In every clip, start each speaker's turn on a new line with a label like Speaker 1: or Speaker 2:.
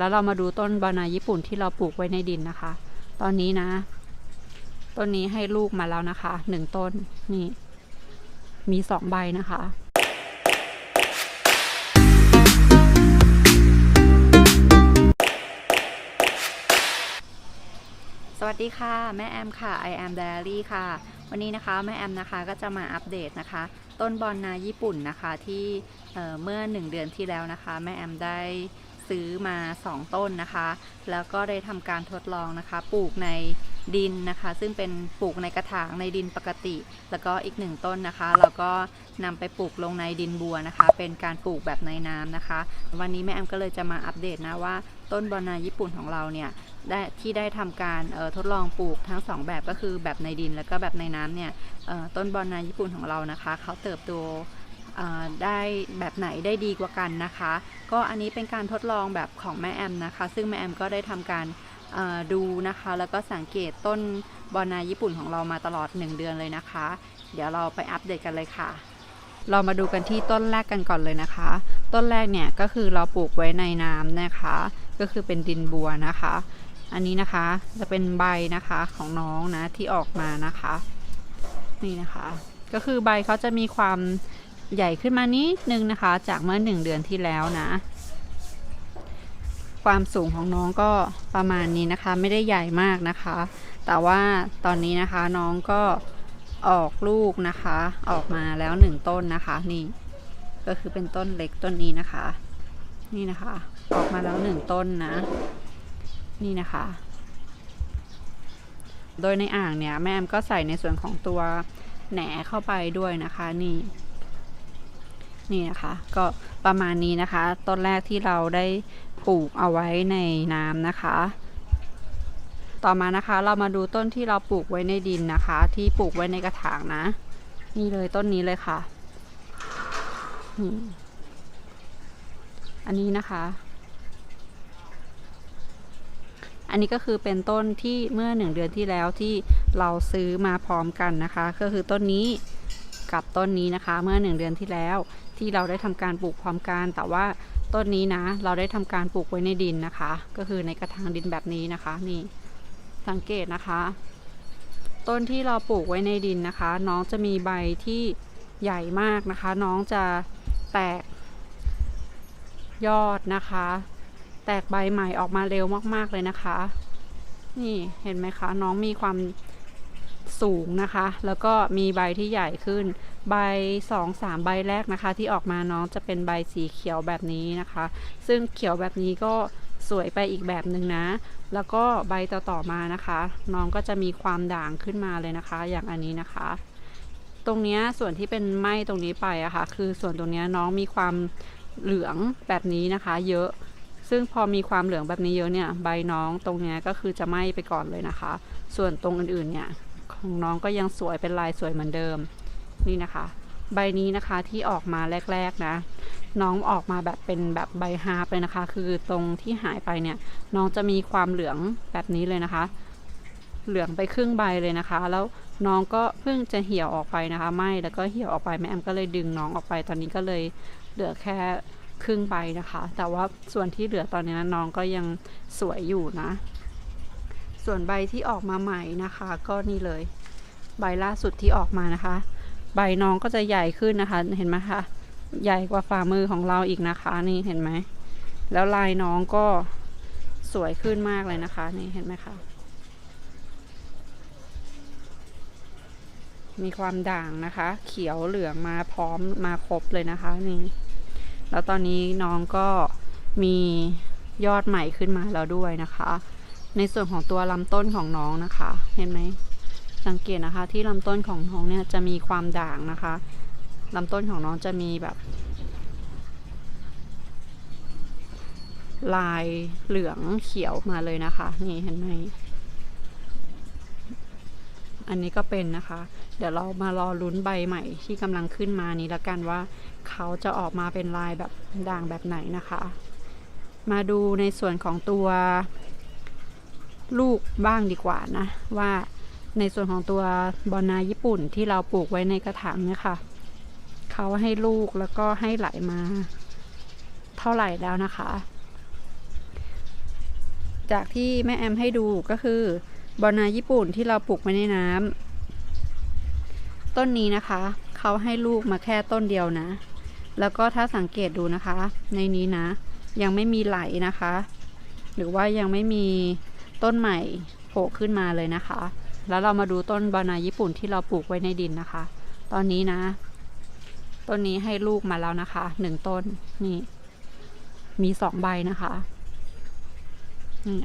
Speaker 1: แล้วเรามาดูต้นบานาญี่ปุ่นที่เราปลูกไว้ในดินนะคะ ตอนนี้นะ ต้นนี้ให้ลูกมาแล้วนะคะหนึ่งต้นนี่ มีสองใบนะคะสวัสดีค่ะ แม่แอมค่ะ I am Diary ค่ะ วันนี้นะคะ แม่แอมนะคะก็จะมาอัปเดตนะคะ ต้นบอลนาญี่ปุ่นนะคะที่เอ่อเมื่อ 1 เดือนที่แล้วนะคะ แม่แอมได้ ซื้อมา 2 ต้นนะคะ แล้วก็ได้ทำการทดลองนะคะ ปลูกในดินนะคะ ซึ่งเป็นปลูกในกระถางในดินปกติ แล้วก็อีกหนึ่งต้นนะคะ เราก็นำไปปลูกลงในดินบัวนะคะ เป็นการปลูกแบบในน้ำนะคะ วันนี้แม่แอมก็เลยจะมาอัปเดตนะว่าต้นบอนาญี่ปุ่นของเราเนี่ยได้ที่ได้ทำการเอ่อทดลองปลูกทั้งสองแบบก็คือแบบในดินแล้วก็แบบในน้ำเนี่ยเอ่อต้นบอนาญี่ปุ่นของเรานะคะเขาเติบโต ได้แบบไหนได้ดีกว่ากันนะคะ ก็อันนี้เป็นการทดลองแบบของแม่แอมนะคะ ซึ่งแม่แอมก็ได้ทำการดูนะคะ แล้วก็สังเกตต้นบอนาญี่ปุ่นของเรามาตลอด 1 เดือนเลยนะคะ เดี๋ยวเราไปอัปเดตกันเลยค่ะ เรามาดูกันที่ต้นแรกกันก่อนเลยนะคะ ต้นแรกเนี่ยก็คือเราปลูกไว้ในน้ำนะคะ ก็คือเป็นดินบัวนะคะ อันนี้นะคะจะเป็นใบนะคะของน้องนะที่ออกมานะคะ นี่นะคะ ก็คือใบเขาจะมีความ ใหญ่ขึ้นมานิดนึงนะคะ จากเมื่อหนึ่งเดือนที่แล้วนะ ความสูงของน้องก็ประมาณนี้นะคะ ไม่ได้ใหญ่มากนะคะ แต่ว่าตอนนี้นะคะน้องก็ออกลูกนะคะ ออกมาแล้วหนึ่งต้นนะคะนี่ก็คือเป็นต้นเล็กต้นนี้นะคะ นี่นะคะ ออกมาแล้วหนึ่งต้นนะ นี่นะคะโดยในอ่างเนี่ยแม่แอมก็ใส่ในส่วนของตัวแหนเข้าไปด้วยนะคะนี่ นี่นะคะ ก็ประมาณนี้นะคะ ต้นแรกที่เราได้ปลูกเอาไว้ในน้ำนะคะ ต่อมานะคะเรามาดูต้นที่เราปลูกไว้ในดินนะคะ ที่ปลูกไว้ในกระถางนะ นี่เลยต้นนี้เลยค่ะอันนี้นะคะ อันนี้ก็คือเป็นต้นที่เมื่อหนึ่งเดือนที่แล้วที่เราซื้อมาพร้อมกันนะคะ ก็คือต้นนี้กับต้นนี้นะคะ เมื่อหนึ่งเดือนที่แล้ว ที่เราได้ทำการปลูกพร้อมกันแต่ว่าต้นนี้นะ เราได้ทำการปลูกไว้ในดินนะคะ ก็คือในกระถางดินแบบนี้นะคะนี่สังเกตนะคะ ต้นที่เราปลูกไว้ในดินนะคะ น้องจะมีใบที่ใหญ่มากนะคะ น้องจะแตกยอดนะคะ แตกใบใหม่ออกมาเร็วมากๆเลยนะคะ นี่เห็นไหมคะ น้องมีความ สูงนะคะ แล้วก็มีใบที่ใหญ่ขึ้น ใบสองสามใบแรกนะคะ ที่ออกมาน้องจะเป็นใบสีเขียวแบบนี้นะคะ ซึ่งเขียวแบบนี้ก็สวยไปอีกแบบหนึ่งนะ แล้วก็ใบต่อๆมานะคะ น้องก็จะมีความด่างขึ้นมาเลยนะคะ อย่างอันนี้นะคะ ตรงเนี้ยส่วนที่เป็นไหมตรงนี้ไปอะคะ่ะ คือส่วนตรงเนี้ยน้องมีความเหลืองแบบนี้นะคะ เยอะ ซึ่งพอมีความเหลืองแบบนี้เยอะเนี่ย ใบน้องตรงเนี้ยก็คือจะไหม้ไปก่อนเลยนะคะ ส่วนตรงอื่นๆเนี่ย ของน้องก็ยังสวยเป็นลายสวยเหมือนเดิม นี่นะคะ ใบนี้นะคะที่ออกมาแรก ๆนะ น้องออกมาแบบเป็นแบบใบฮาร์ปเลยนะคะ คือตรงที่หายไปเนี่ย น้องจะมีความเหลืองแบบนี้เลยนะคะ เหลืองไปครึ่งใบเลยนะคะ แล้วน้องก็เพิ่งจะเหี่ยวออกไปนะคะไหมแล้วก็เหี่ยวออกไปแม่แอมก็เลยดึงน้องออกไป ตอนนี้ก็เลยเหลือแค่ครึ่งใบนะคะ แต่ว่าส่วนที่เหลือตอนนี้น้องก็ยังสวยอยู่นะ ส่วนใบที่ออกมาใหม่นะคะ ก็นี่เลย ใบล่าสุดที่ออกมานะคะ ใบน้องก็จะใหญ่ขึ้นนะคะ เห็นไหมคะใหญ่กว่าฝ่ามือของเราอีกนะคะนี่เห็นไหมแล้วลายน้องก็สวยขึ้นมากเลยนะคะนี่เห็นไหมคะมีความด่างนะคะ เขียวเหลืองมาพร้อมมาครบเลยนะคะนี่แล้วตอนนี้น้องก็มียอดใหม่ขึ้นมาแล้วด้วยนะคะ ในส่วนของตัวลำต้นของน้องนะคะ เห็นไหมสังเกตนะคะที่ลำต้นของน้องเนี่ยจะมีความด่างนะคะลำต้นของน้องจะมีแบบ ลายเหลืองเขียวมาเลยนะคะ นี่เห็นไหมอันนี้ก็เป็นนะคะ เดี๋ยวเรามารอลุ้นใบใหม่ที่กำลังขึ้นมานี้ละกันว่า เขาจะออกมาเป็นลายแบบด่างแบบไหนนะคะ มาดูในส่วนของตัว ลูกบ้างดีกว่านะ ว่าในส่วนของตัวบอนาญี่ปุ่นที่เราปลูกไว้ในกระถางเนี่ยค่ะเขาให้ลูกแล้วก็ให้ไหลมา เท่าไหร่แล้วนะคะ จากที่แม่แอมให้ดูก็คือบอนาญี่ปุ่นที่เราปลูกไว้ในน้ำต้นนี้นะคะเขาให้ลูกมาแค่ต้นเดียวนะ แล้วก็ถ้าสังเกตดูนะคะ ในนี้นะ ยังไม่มีไหลนะคะ หรือว่ายังไม่มี ต้นใหม่โผล่ขึ้นมาเลยนะคะ แล้วเรามาดูต้นบานาญี่ปุ่นที่เราปลูกไว้ในดินนะคะ ตอนนี้นะ ต้นนี้ให้ลูกมาแล้วนะคะหนึ่งต้นนี่ มีสองใบนะคะ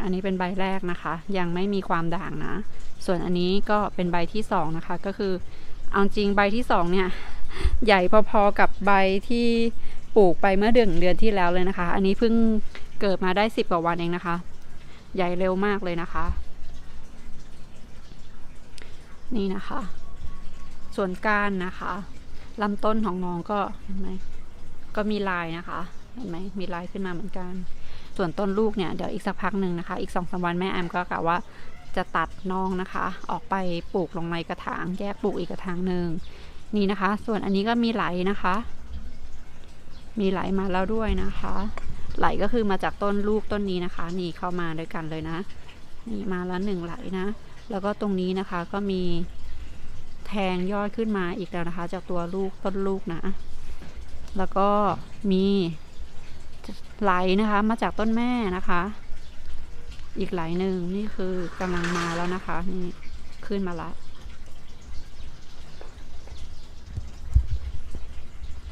Speaker 1: อันนี้เป็นใบแรกนะคะ ยังไม่มีความด่างนะ ส่วนอันนี้ก็เป็นใบที่สองนะคะ ก็คือเอาจริงใบที่สองเนี่ย ใหญ่พอๆกับใบที่ปลูกไปเมื่อเดือนเดือนที่แล้วเลยนะคะ อันนี้เพิ่งเกิดมาได้สิบกว่าวันเองนะคะ ใหญ่เร็วมากเลยนะคะ นี่นะคะ ส่วนก้านนะคะลำต้นของน้องก็เห็นไหมก็มีลายนะคะ เห็นไหมมีลายขึ้นมาเหมือนกัน ส่วนต้นลูกเนี่ยเดี๋ยวอีกสักพักหนึ่งนะคะ อีกสองสามวันแม่แอมก็กะว่าจะตัดน้องนะคะ ออกไปปลูกลงในกระถาง แยกปลูกอีกกระถางหนึ่งนี่นะคะ ส่วนอันนี้ก็มีไหลนะคะ มีไหลมาแล้วด้วยนะคะ ไหลก็คือมาจากต้นลูกต้นนี้นะคะ นี่เข้ามาด้วยกันเลยนะ นี่มาแล้วหนึ่งไหลนะ แล้วก็ตรงนี้นะคะก็มีแทงยอดขึ้นมาอีกแล้วนะคะ จากตัวลูกต้นลูกนะ แล้วก็มีไหลนะคะ มาจากต้นแม่นะคะ อีกไหลหนึ่งนี่คือกำลังมาแล้วนะคะ นี่ขึ้นมาละ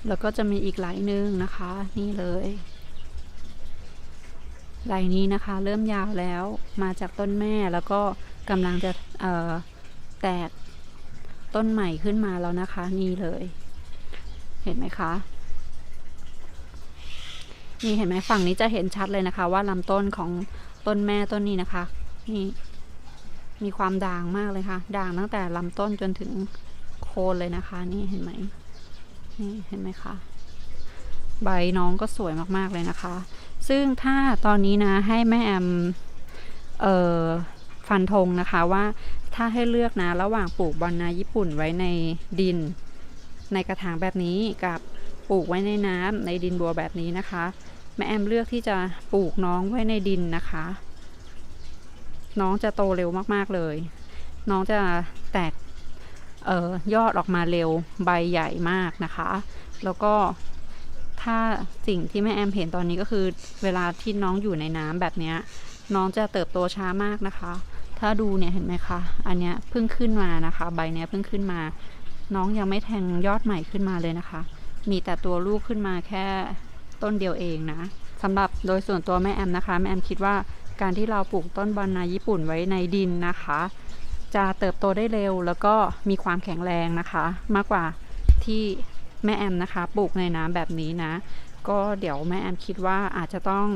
Speaker 1: แล้วก็จะมีอีกไหลหนึ่งนะคะ นี่เลย ไหลนี้นะคะ เริ่มยาวแล้วมาจากต้นแม่แล้วก็กำลังจะแตกต้นใหม่ขึ้นมาแล้วนะคะ นี่เลย เห็นไหมคะ นี่เห็นไหมฝั่งนี้จะเห็นชัดเลยนะคะ ว่าลำต้นของต้นแม่ต้นนี้นะคะ นี่มีความด่างมากเลยค่ะ ด่างตั้งแต่ลำต้นจนถึงโคนเลยนะคะ นี่เห็นไหมนี่เห็นไหมคะ ใบน้องก็สวยมากๆเลยนะคะ ซึ่งถ้าตอนนี้นะให้แม่แอมเอ่อฟันธงนะคะว่าถ้าให้เลือกนะระหว่างปลูกบอนนาญี่ปุ่นไว้ในดิน ในกระถางแบบนี้กับปลูกไว้ในน้ำในดินบัวแบบนี้นะคะ แม่แอมเลือกที่จะปลูกน้องไว้ในดินนะคะ น้องจะโตเร็วมากๆเลย น้องจะแตกออยอดออกมาเร็วใบใหญ่มากนะคะ แล้วก็ ถ้าสิ่งที่แม่แอมเห็นตอนนี้ก็คือเวลาที่น้องอยู่ในน้ำแบบเนี้ยน้องจะเติบโตช้ามากนะคะ ถ้าดูเนี่ยเห็นไหมคะ อันเนี้ยเพิ่งขึ้นมานะคะ ใบเนี้ยเพิ่งขึ้นมา น้องยังไม่แทงยอดใหม่ขึ้นมาเลยนะคะ มีแต่ตัวลูกขึ้นมาแค่ต้นเดียวเองนะสำหรับโดยส่วนตัวแม่แอมนะคะแม่แอมคิดว่าการที่เราปลูกต้นบอนนาญี่ปุ่นไว้ในดินนะคะ จะเติบโตได้เร็วแล้วก็มีความแข็งแรงนะคะ มากกว่าที่ แม่แอมนะคะ ปลูกในน้ำแบบนี้นะ ก็เดี๋ยวแม่แอมคิดว่าอาจจะต้อง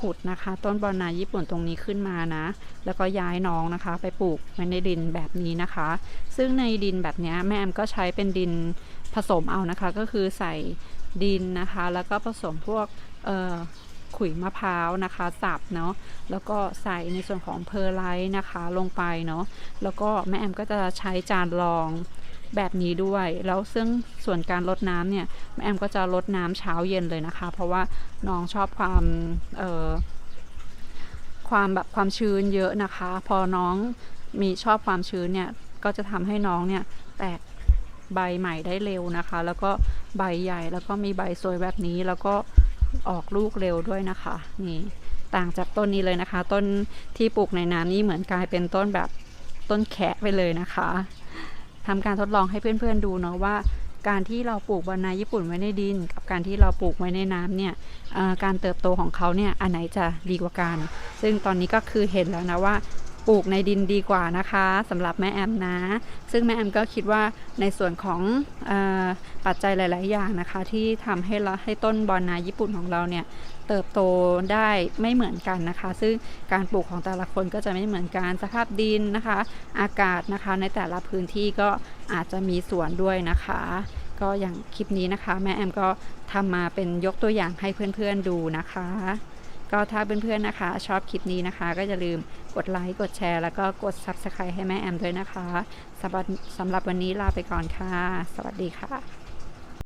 Speaker 1: ขุดนะคะ ต้นบอนนาญี่ปุ่นตรงนี้ขึ้นมานะ แล้วก็ย้ายน้องนะคะ ไปปลูกไว้ในดินแบบนี้นะคะ ซึ่งในดินแบบนี้แม่แอมก็ใช้เป็นดินผสมเอานะคะ ก็คือใส่ดินนะคะ แล้วก็ผสมพวกขุยมะพร้าวนะคะสับเนาะแล้วก็ใส่ในส่วนของเพอร์ไลท์นะคะลงไปเนาะแล้วก็แม่แอมก็จะใช้จานรอง แบบนี้ด้วย แล้วซึ่งส่วนการลดน้ำเนี่ยแอมก็จะลดน้ำเช้าเย็นเลยนะคะ เพราะว่าน้องชอบความเอ่อความแบบความชื้นเยอะนะคะ พอน้องมีชอบความชื้นเนี่ยก็จะทำให้น้องเนี่ยแตกใบใหม่ได้เร็วนะคะ แล้วก็ใบใหญ่แล้วก็มีใบสวยแบบนี้แล้วก็ออกลูกเร็วด้วยนะคะนี่ต่างจากต้นนี้เลยนะคะ ต้นที่ปลูกในน้ำนี่เหมือนกลายเป็นต้นแบบต้นแคะไปเลยนะคะ ทำการทดลองให้เพื่อนๆดูเนาะว่า การที่เราปลูกบอนนาญี่ปุ่นไว้ในดิน กับการที่เราปลูกไว้ในน้ำเนี่ยการเติบโตของเขาเนี่ยอันไหนจะดีกว่ากัน ซึ่งตอนนี้ก็คือเห็นแล้วนะว่า ปลูกในดินดีกว่านะคะสำหรับแม่แอมนะ ซึ่งแม่แอมก็คิดว่าในส่วนของออปัจจัยหลาย ๆ อย่างนะคะ ที่ทำให้เราให้ต้นบอนนาญี่ปุ่นของเราเนี่ยเติบโตได้ไม่เหมือนกันนะคะ ซึ่งการปลูกของแต่ละคนก็จะไม่เหมือนกันสภาพดินนะคะ อากาศนะคะในแต่ละพื้นที่ก็อาจจะมีส่วนด้วยนะคะ ก็อย่างคลิปนี้นะคะ แม่แอมก็ทำมาเป็นยกตัวอย่างให้เพื่อน ๆ ดูนะคะ ก็ถ้าเพื่อนๆนะคะ ชอบคลิปนี้นะคะ ก็อย่าลืมกดไลค์กดแชร์ แล้วก็กด Subscribe ให้แม่แอมด้วยนะคะสำหรับสำหรับวันนี้ลาไปก่อนค่ะ สวัสดีค่ะ